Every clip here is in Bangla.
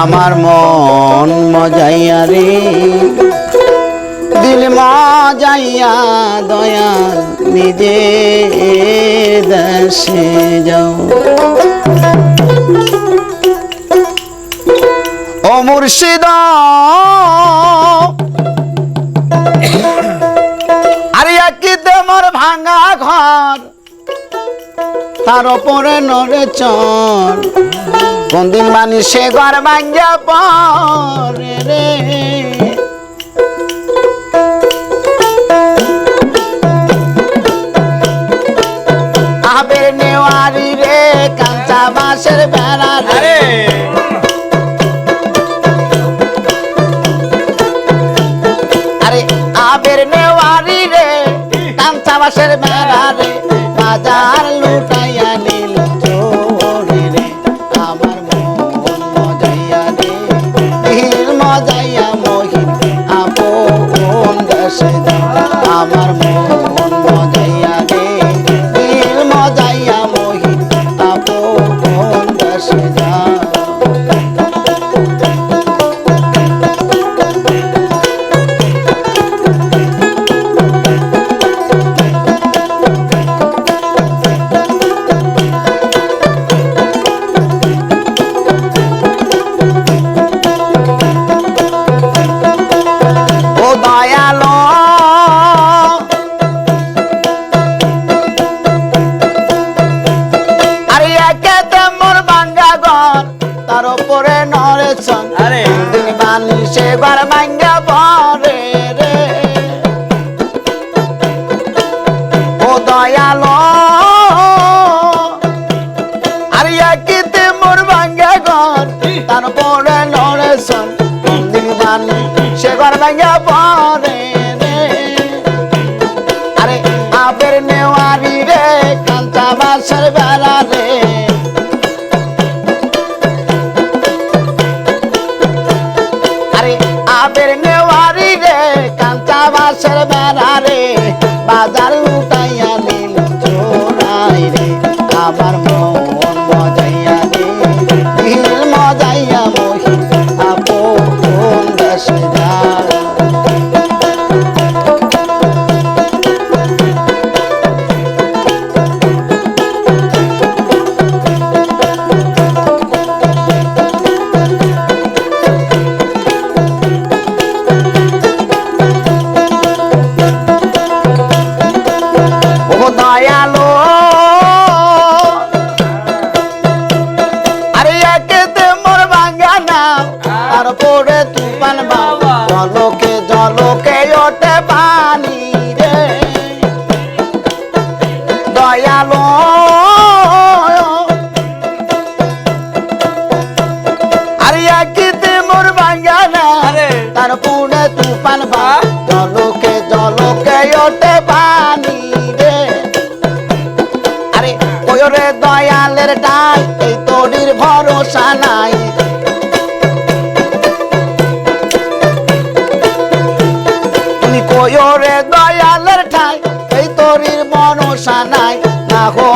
আমার মন মজাইয়া রে। দিল মজাইয়া দয়াল নিজে দেশে যাও। ও মুর্শিদ। আরে ভাঙা ঘর, তার ওপরে নড়ে চর। কোনদিন মানি সে ঘর ভাঙ্গা পরে রে। আবের নেওয়ারি রে কাঁচা বাঁশের বেড়া আপন দেশে যা। আমার মন সে ভাঙ্গা পরে রে। ও দয়ালো, আরে একেতে মোর বাঙ্গা ঘর, তার উপরে নরেছন দিন বানি সে ঘর ভাঙ্গা পরে রে। আরে আবের নেওয়ারি রে, কাঞ্চা বাসের বাসের বেড়া রে, বাজার লুটাইয়া নিল চোরাই রে। আমার মন মজাইয়া রে মজাইয়া মহি আপন দেশে ভরসা নাই তুমি কয়রে দয়ালের ঠাই এই তরির মনসা নাই না হো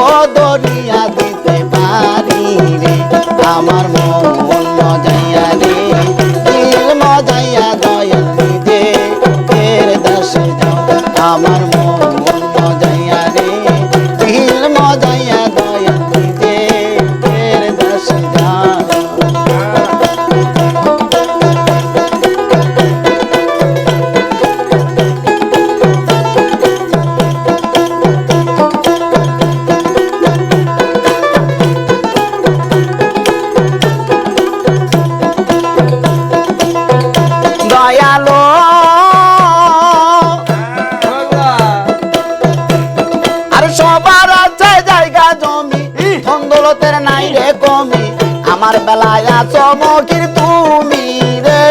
ধন্দলতের নাই রে কমি আমার বেলায় চমকির তুমি রে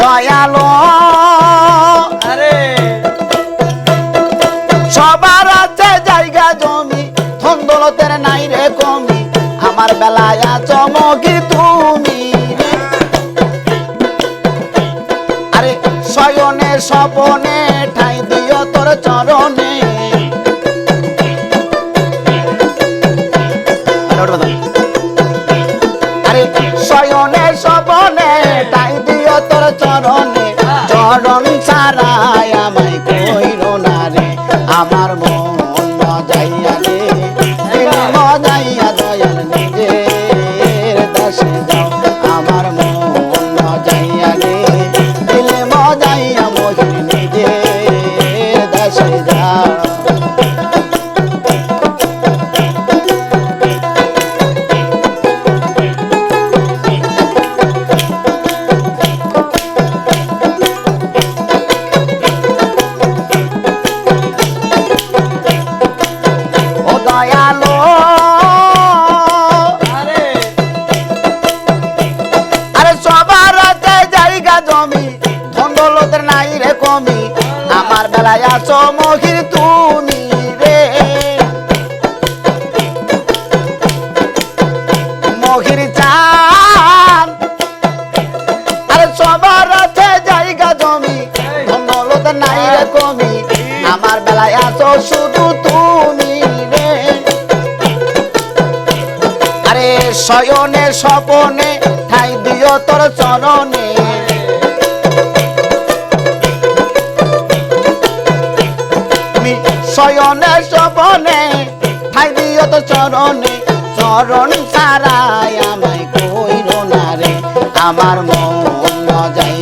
দয়ালো আরে সবার আছে জায়গা জমি ধন্দলতের নাই রে কমি আমার বেলায় চমকি তুমি রে। আরে শয়নে স্বপনে আরে দয়ালো। আরে। আরে সবার জায়গা জমি ধন্দলতের নাই রে কমি। আমার বেলায় আছো মহির তুমি রে। মহির চান আরে সবার জায়গা জমি ধন্দলতের নাই রে কমি। আমার বেলায় আছো শয়নে স্বপনে ঠাই দিও তোর চরণে। তুমি শয়নে স্বপনে ঠাই দিও তোর চরণে, চরণ সারাই আমায় কইর না রে, আমার মন মজাইয়া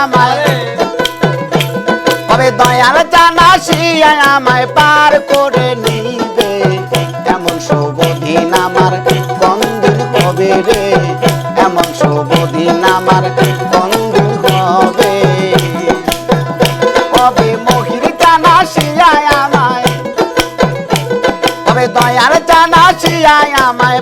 আমায়। কবে দয়াল জানা শিয়ায় আমায় পার করে নিবে। এমন শুভদিন আমার কন্দিন কবে রে। এমন শুভদিন আমার কন্দিন হবে। কবে মহির জানা শিয়ায় আমায়। তবে দয়াল জানা শিয়ায় আমায়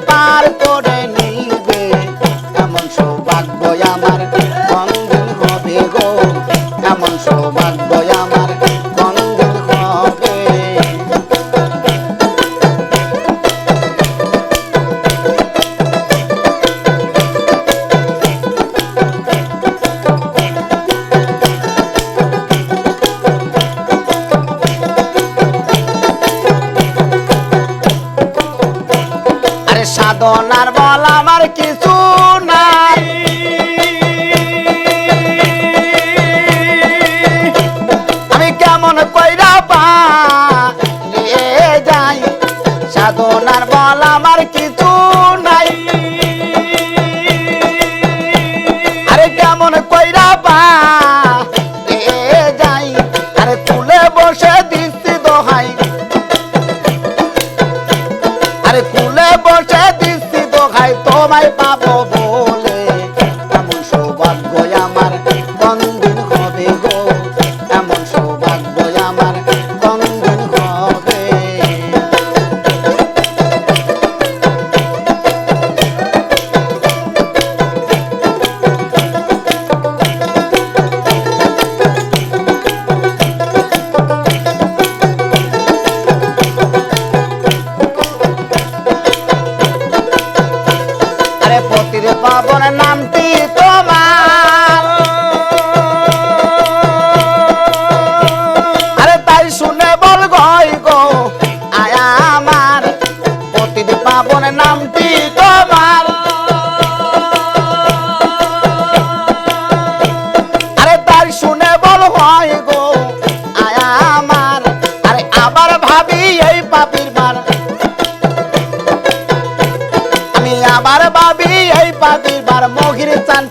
আমি পাবন নামটি তোমার। আরে তাই শুনে বল হয় গো, আয়া আমার। আরে আবার ভাবি এই পাপির মার। আমি আবার ভাবি এই পাপির বার মগির চান্তি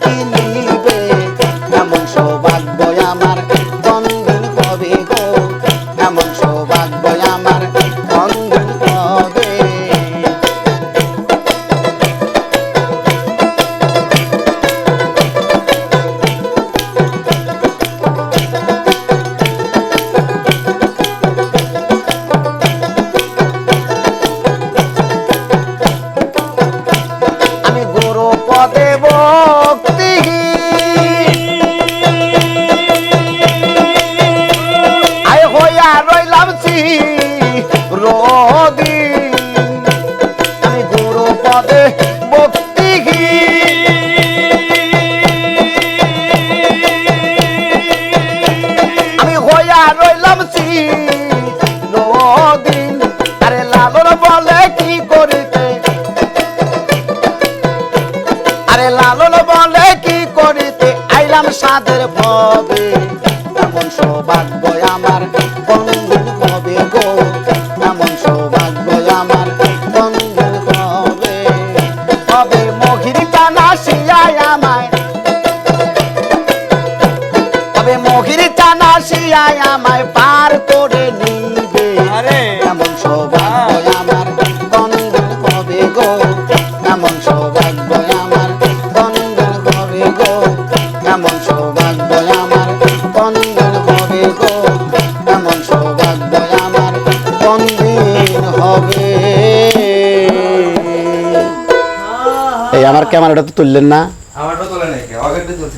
তাদের ভবে। এমন সৌভাগ্য আমার বন্ধু। ক্যামেরাটা তো তুললেন না। আমারটা তোলা নাই আগে তুলতে